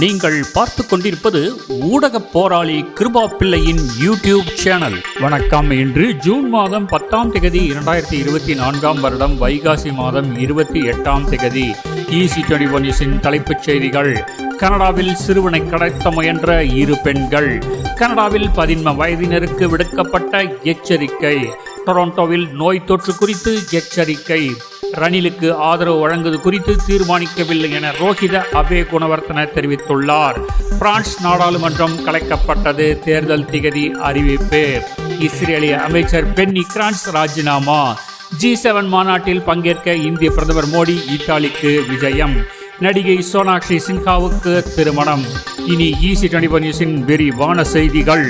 நீங்கள் பார்த்து கொண்டிருப்பது ஊடக போராளி கிருபா பிள்ளையின் யூடியூப் சேனல். வணக்கம். இன்று ஜூன் மாதம் பத்தாம் திகதி இரண்டாயிரத்தி இருபத்தி நான்காம் வருடம் வைகாசி மாதம் இருபத்தி எட்டாம் திகதி ஈசி டுவெண்டி ஒன் தலைப்புச் செய்திகள். கனடாவில் சிறுவனை கடத்த முயன்ற இரு பெண்கள். கனடாவில் பதின்ம வயதினருக்கு விடுக்கப்பட்ட எச்சரிக்கை. டொரண்டோவில் நோய் தொற்று குறித்து எச்சரிக்கை. ரணிலுக்கு ஆதரவு வழங்குவது குறித்து தீர்மானிக்கவில்லை என ரோஹித அபே குணவர்த்தன தெரிவித்துள்ளார். பிரான்ஸ் நாடாளுமன்றம் கலைக்கப்பட்டது தேர்தல் திகதி அறிவிப்பு. இஸ்ரேலிய அமைச்சர் பென்னி கிரான்ஸ் ராஜினாமா. ஜி செவன் மாநாட்டில் பங்கேற்க இந்திய பிரதமர் மோடி இத்தாலிக்கு விஜயம். நடிகை சோனாக்ஷி சின்ஹாவுக்கு திருமணம். இனி ஈசி டுவெண்டி விரிவான செய்திகள்.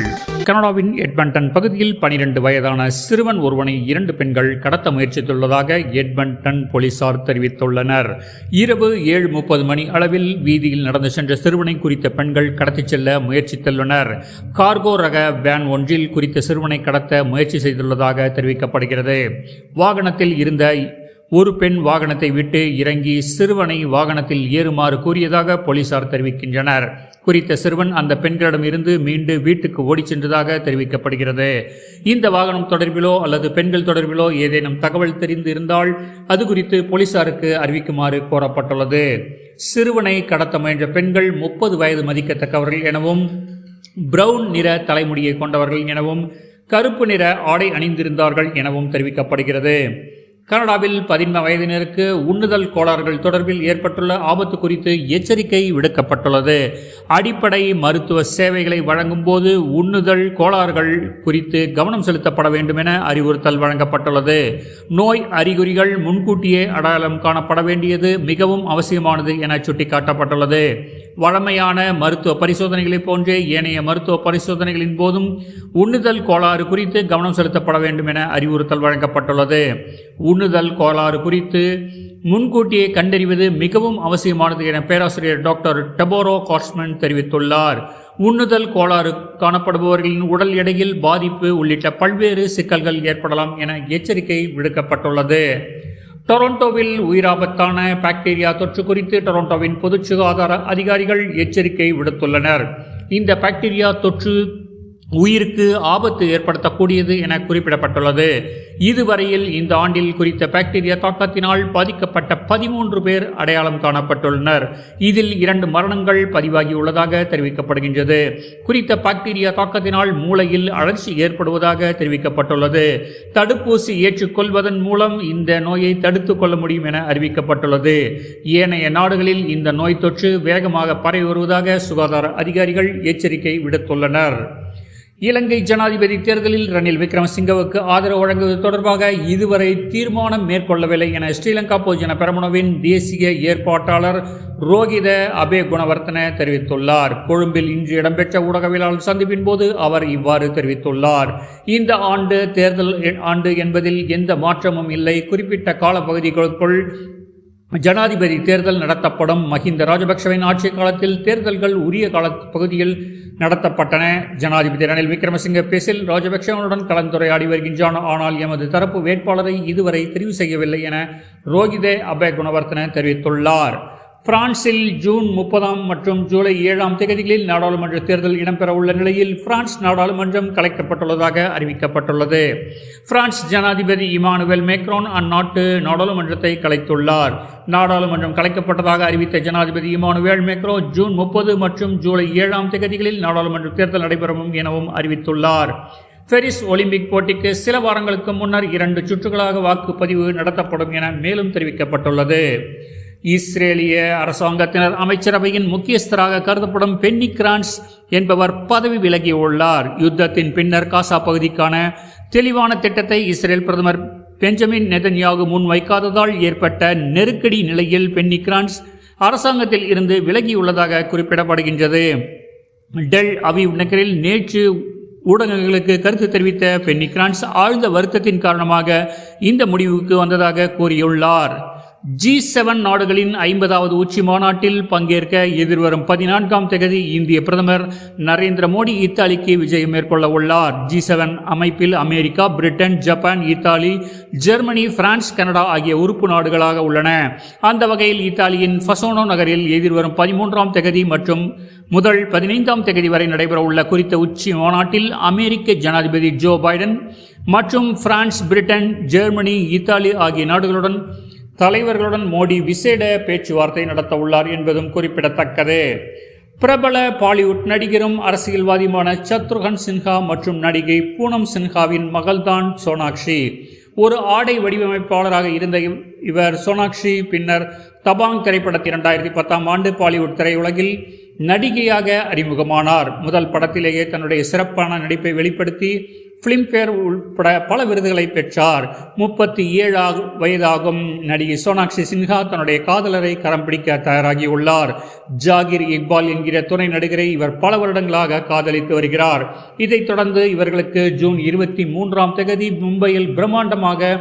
கனடாவின் எட்மண்டன் பகுதியில் பனிரெண்டு வயதான சிறுவன் ஒருவனை இரண்டு பெண்கள் கடத்த முயற்சித்துள்ளதாக எட்மண்டன் போலீசார் தெரிவித்துள்ளனர். இரவு ஏழு முப்பது மணி அளவில் வீதியில் நடந்து சென்ற சிறுவனை குறித்த பெண்கள் கடத்திச் செல்ல முயற்சித்துள்ளனர். கார்கோ ரக வேன் ஒன்றில் குறித்த சிறுவனை கடத்த முயற்சி செய்துள்ளதாக தெரிவிக்கப்படுகிறது. வாகனத்தில் இருந்த ஒரு பெண் வாகனத்தை விட்டு இறங்கி சிறுவனை வாகனத்தில் ஏறுமாறு கூறியதாக போலீசார் தெரிவிக்கின்றனர். குறித்த சிறுவன் அந்த பெண்களிடம் இருந்து மீண்டு வீட்டுக்கு ஓடிச் சென்றதாக தெரிவிக்கப்படுகிறது. இந்த வாகனம் தொடர்பிலோ அல்லது பெண்கள் தொடர்பிலோ ஏதேனும் தகவல் தெரிந்து இருந்தால் அது குறித்து போலீசாருக்கு அறிவிக்குமாறு கோரப்பட்டுள்ளது. சிறுவனை கடத்த முயன்ற பெண்கள் முப்பது வயது மதிக்கத்தக்கவர்கள் எனவும் பிரவுன் நிற தலைமுடியை கொண்டவர்கள் எனவும் கருப்பு நிற ஆடை அணிந்திருந்தார்கள் எனவும் தெரிவிக்கப்படுகிறது. கனடாவில் பதின்ம வயதினருக்கு உண்ணுதல் கோளாறுகள் தொடர்பில் ஏற்பட்டுள்ள ஆபத்து குறித்து எச்சரிக்கை விடுக்கப்பட்டுள்ளது. அடிப்படை மருத்துவ சேவைகளை வழங்கும் போது உண்ணுதல் கோளாறுகள் குறித்து கவனம் செலுத்தப்பட வேண்டும் என அறிவுறுத்தல் வழங்கப்பட்டுள்ளது. நோய் அறிகுறிகள் முன்கூட்டியே அடையாளம் காணப்பட வேண்டியது மிகவும் அவசியமானது என சுட்டிக்காட்டப்பட்டுள்ளது. வழமையான மருத்துவ பரிசோதனைகளைப் போன்றே ஏனைய மருத்துவ பரிசோதனைகளின் போதும் உண்ணுதல் கோளாறு குறித்து கவனம் செலுத்தப்பட வேண்டும் என அறிவுறுத்தல் வழங்கப்பட்டுள்ளது. உண்ணுதல் கோளாறு குறித்து முன்கூட்டியே கண்டறிவது மிகவும் அவசியமானது என பேராசிரியர் டாக்டர் டெபோரோ கார்ஸ்மன் தெரிவித்துள்ளார். உண்ணுதல் கோளாறு காணப்படுபவர்களின் உடல் எடையில் பாதிப்பு உள்ளிட்ட பல்வேறு சிக்கல்கள் ஏற்படலாம் என எச்சரிக்கை விடுக்கப்பட்டுள்ளது. டொரண்டோவில் உயிராபத்தான பாக்டீரியா தொற்று குறித்து டொரண்டோவின் பொது சுகாதார அதிகாரிகள் எச்சரிக்கை விடுத்துள்ளனர். இந்த பாக்டீரியா தொற்று உயிருக்கு ஆபத்து ஏற்படுத்தக்கூடியது என குறிப்பிடப்பட்டுள்ளது. இதுவரையில் இந்த ஆண்டில் குறித்த பாக்டீரியா தாக்கத்தினால் பாதிக்கப்பட்ட பதிமூன்று பேர் அடையாளம் காணப்பட்டுள்ளனர். இதில் இரண்டு மரணங்கள் பதிவாகியுள்ளதாக தெரிவிக்கப்படுகின்றது. குறித்த பாக்டீரியா தாக்கத்தினால் மூளையில் அழற்சி ஏற்படுவதாக தெரிவிக்கப்பட்டுள்ளது. தடுப்பூசி ஏற்றுக்கொள்வதன் மூலம் இந்த நோயை தடுத்துக் கொள்ள முடியும் என அறிவிக்கப்பட்டுள்ளது. ஏனைய நாடுகளில் இந்த நோய் தொற்று வேகமாக பரவி வருவதாக சுகாதார அதிகாரிகள் எச்சரிக்கை விடுத்துள்ளனர். இலங்கை ஜனாதிபதி தேர்தலில் ரணில் விக்ரமசிங்கவுக்கு ஆதரவு வழங்குவது தொடர்பாக இதுவரை தீர்மானம் மேற்கொள்ளவில்லை என ஸ்ரீலங்கா பொதுஜன பெரமுனவின் தேசிய ஏற்பாட்டாளர் ரோகித அபே குணவர்த்தன தெரிவித்துள்ளார். கொழும்பில் இன்று இடம்பெற்ற ஊடகவியலாளர் சந்திப்பின் போது அவர் இவ்வாறு தெரிவித்துள்ளார். இந்த ஆண்டு தேர்தல் ஆண்டு என்பதில் எந்த மாற்றமும் இல்லை. குறிப்பிட்ட காலப்பகுதிகளுக்குள் ஜனாதிபதி தேர்தல் நடத்தப்படும். மஹிந்த ராஜபக்சவின் ஆட்சி காலத்தில் தேர்தல்கள் உரிய கால பகுதியில் நடத்தப்பட்டன. ஜனாதிபதி ரணில் விக்ரமசிங்க பேசில் ராஜபக்சவனுடன் கலந்துரையாடி வருகின்றான். ஆனால் எமது தரப்பு வேட்பாளரை இதுவரை தெரிவு செய்யவில்லை என ரோகிதே அபே குணவர்த்தன தெரிவித்துள்ளார். பிரான்சில் ஜூன் முப்பதாம் மற்றும் ஜூலை ஏழாம் தேதிகளில் நாடாளுமன்ற தேர்தல் இடம்பெறவுள்ள நிலையில் பிரான்ஸ் நாடாளுமன்றம் கலைக்கப்பட்டுள்ளதாக அறிவிக்கப்பட்டுள்ளது. பிரான்ஸ் ஜனாதிபதி இமானுவேல் மேக்ரோன் அந்நாட்டு நாடாளுமன்றத்தை கலைத்துள்ளார். நாடாளுமன்றம் கலைக்கப்பட்டதாக அறிவித்த ஜனாதிபதி இமானுவேல் மேக்ரோ ஜூன் முப்பது மற்றும் ஜூலை ஏழாம் தேதிகளில் நாடாளுமன்ற தேர்தல் நடைபெறும் எனவும் அறிவித்துள்ளார். பெரிஸ் ஒலிம்பிக் போட்டிக்கு சில வாரங்களுக்கு முன்னர் இரண்டு சுற்றுகளாக வாக்குப்பதிவு நடத்தப்படும் என மேலும் தெரிவிக்கப்பட்டுள்ளது. இஸ்ரேலிய அரசாங்கத்தினர் அமைச்சரவையின் முக்கியஸ்தராக கருதப்படும் பென்னி கிரான்ஸ் என்பவர் பதவி விலகியுள்ளார் யுத்தத்தின் பின்னர் காசா பகுதிக்கான தெளிவான திட்டத்தை இஸ்ரேல் பிரதமர் பெஞ்சமின் நெதன்யாகு முன் வைக்காததால் ஏற்பட்ட நெருக்கடி நிலையில் பென்னி கிரான்ஸ் அரசாங்கத்தில் இருந்து விலகியுள்ளதாக குறிப்பிடப்படுகின்றது. டெல் அவிவ் நகரில் நேற்று ஊடகங்களுக்கு கருத்து தெரிவித்த பென்னி கிரான்ஸ் ஆழ்ந்த வருத்தத்தின் காரணமாக இந்த முடிவுக்கு வந்ததாக கூறியுள்ளார். ஜி செவன் நாடுகளின் ஐம்பதாவது உச்சி மாநாட்டில் பங்கேற்க எதிர்வரும் பதினான்காம் தேதி இந்திய பிரதமர் நரேந்திர மோடி இத்தாலிக்கு விஜயம் மேற்கொள்ள உள்ளார். ஜி செவன் அமைப்பில் America Britain Japan Italy Germany France Canada ஆகிய உறுப்பு நாடுகளாக உள்ளன. அந்த வகையில் இத்தாலியின் ஃபசோனோ நகரில் எதிர்வரும் பதிமூன்றாம் தேதி மற்றும் முதல் பதினைந்தாம் தேதி வரை நடைபெறவுள்ள குறித்த உச்சி மாநாட்டில் அமெரிக்க ஜனாதிபதி ஜோ பைடன் மற்றும் பிரான்ஸ் பிரிட்டன் ஜெர்மனி இத்தாலி ஆகிய நாடுகளுடன் தலைவர்களுடன் மோடி விசேட பேச்சுவார்த்தை நடத்த உள்ளார் என்பதும் குறிப்பிடத்தக்கது. பிரபல பாலிவுட் நடிகரும் அரசியல்வாதியுமான சத்ருகன் சின்ஹா மற்றும் நடிகை பூனம் சின்ஹாவின் மகள்தான் சோனாக்ஷி. ஒரு ஆடை வடிவமைப்பாளராக இருந்த இவர் சோனாக்ஷி பின்னர் தபாங் திரைப்படத்தில் இரண்டாயிரத்தி பத்தாம் ஆண்டு பாலிவுட் திரையுலகில் நடிகையாக அறிமுகமானார். முதல் படத்திலேயே தன்னுடைய சிறப்பான நடிப்பை வெளிப்படுத்தி பிலிம்பேர் உள்பட பல விருதுகளை பெற்றார். முப்பத்தி ஏழாக வயதாகும் நடிகை சோனாக்ஷி சின்ஹா தன்னுடைய காதலரை கரம் பிடிக்க தயாராகியுள்ளார். ஜாகிர் இக்பால் என்கிற துணை நடிகரை இவர் பல வருடங்களாக காதலித்து வருகிறார். இதைத் தொடர்ந்து இவர்களுக்கு ஜூன் இருபத்தி மூன்றாம் தேதி மும்பையில் பிரம்மாண்டமாக